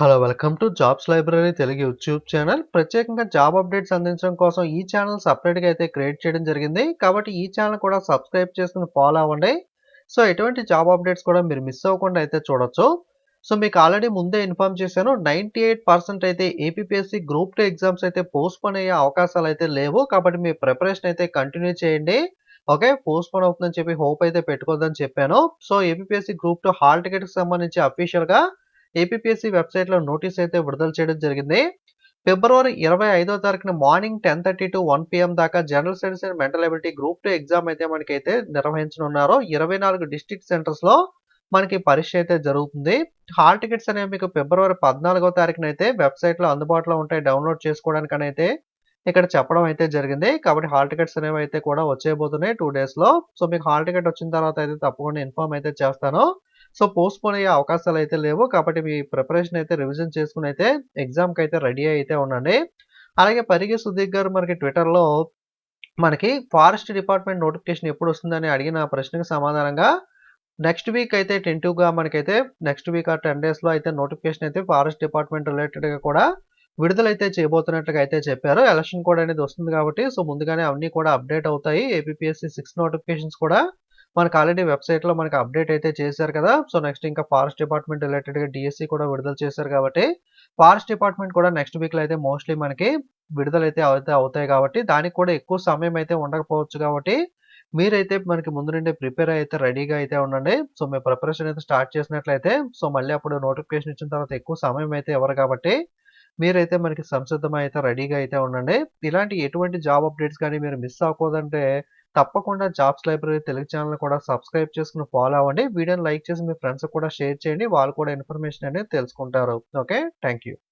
Hello welcome to jobs library Telugu YouTube channel ప్రత్యేకంగా job updates అందించడం కోసం ఈ ఛానల్ సపరేట్గా అయితే క్రియేట్ చేయడం జరిగింది. కాబట్టి ఈ ఛానల్ కూడా సబ్స్క్రైబ్ చేసుకుని ఫాలో అవ్వండి. సో ఎటువంటి జాబ్ అప్డేట్స్ కూడా మీరు మిస్ అవ్వకుండా అయితే చూడొచ్చు. సో మీకు ఆల్రెడీ ముందే ఇన్ఫార్మ్ చేశాను నైంటీ ఎయిట్ పర్సెంట్ అయితే ఏపీఎస్సీ గ్రూప్ టూ ఎగ్జామ్స్ అయితే పోస్ట్పోన్ అయ్యే అవకాశాలు అయితే లేవు. కాబట్టి మీ ప్రిపరేషన్ అయితే కంటిన్యూ చేయండి. ఓకే పోస్ట్పోన్ అవుతుందని చెప్పి హోప్ అయితే పెట్టుకోవద్దని చెప్పాను. So APSC group two hall టికెట్కి సంబంధించి అఫీషియల్గా ఏపీఎస్సి వెబ్సైట్లో నోటీస్ అయితే విడుదల చేయడం జరిగింది. ఫిబ్రవరి ఇరవై ఐదో తారీఖున morning ten thirty to one PM దాకా general studies and mental ability group two exam అయితే మనకైతే నిర్వహించనున్నారు. ఇరవై నాలుగు డిస్ట్రిక్ట్ సెంటర్స్లో మనకి పరీక్ష అయితే జరుగుతుంది. హాల్ టికెట్స్ అనేవి మీకు ఫిబ్రవరి పద్నాలుగో తారీఖున అయితే వెబ్సైట్లో అందుబాటులో ఉంటాయి. డౌన్లోడ్ చేసుకోవడానికి అయితే ఇక్కడ చెప్పడం అయితే జరిగింది. కాబట్టి హాల్ టికెట్స్ అనేవి అయితే కూడా వచ్చేయబోతున్నాయి టూ డేస్లో. సో మీకు హాల్ టికెట్ వచ్చిన తర్వాత అయితే తప్పకుండా ఇన్ఫార్మ్ అయితే చేస్తాను. సో పోస్ట్ పోన్ అయ్యే అవకాశాలు అయితే లేవు. కాబట్టి మీ ప్రిపరేషన్ అయితే రివిజన్ చేసుకుని అయితే ఎగ్జామ్కి అయితే రెడీ అయితే ఉండండి. అలాగే పరిగి సుదీక్ గారు మనకి ట్విట్టర్లో మనకి ఫారెస్ట్ డిపార్ట్మెంట్ నోటిఫికేషన్ ఎప్పుడు వస్తుందని అడిగిన ప్రశ్నకు సమాధానంగా నెక్స్ట్ వీక్ అయితే టెంటివ్గా మనకైతే నెక్స్ట్ వీక్ ఆ టెన్ డేస్లో అయితే నోటిఫికేషన్ అయితే ఫారెస్ట్ డిపార్ట్మెంట్ రిలేటెడ్గా కూడా విడుదలైతే చేయబోతున్నట్టుగా అయితే చెప్పారు. ఎలక్షన్ కోడ్ అనేది వస్తుంది కాబట్టి సో ముందుగానే అవన్నీ కూడా అప్డేట్ అవుతాయి. ఏపీఎస్సి సిక్స్ నోటిఫికేషన్స్ కూడా మనకు ఆల్రెడీ వెబ్సైట్లో మనకి అప్డేట్ అయితే చేశారు కదా. సో నెక్స్ట్ ఇంకా ఫారెస్ట్ డిపార్ట్మెంట్ రిలేటెడ్గా డిఎస్సి కూడా విడుదల చేశారు కాబట్టి ఫారెస్ట్ డిపార్ట్మెంట్ కూడా నెక్స్ట్ వీక్లో అయితే మోస్ట్లీ మనకి విడుదలైతే అయితే అవుతాయి కాబట్టి దానికి కూడా ఎక్కువ సమయం అయితే ఉండకపోవచ్చు కాబట్టి మీరైతే మనకి ముందు నుండి ప్రిపేర్ అయితే రెడీగా అయితే ఉండండి. సో మీ ప్రిపరేషన్ అయితే స్టార్ట్ చేసినట్లయితే సో మళ్ళీ అప్పుడు నోటిఫికేషన్ ఇచ్చిన తర్వాత ఎక్కువ సమయం అయితే ఎవరు కాబట్టి మీరైతే మనకి సంసిద్ధమైతే అయితే రెడీగా అయితే ఉండండి. ఇలాంటి ఎటువంటి జాబ్ అప్డేట్స్ కానీ మీరు మిస్ అవ్వకూడదంటే తప్పకుండా జాబ్స్ లైబ్రరీ తెలుగు ఛానల్ కూడా సబ్స్క్రైబ్ చేసుకుని ఫాలో అవ్వండి. వీడియోని లైక్ చేసి మీ ఫ్రెండ్స్ కూడా షేర్ చేయండి. వాళ్ళు కూడా ఇన్ఫర్మేషన్ అనేది తెలుసుకుంటారు. Okay thank you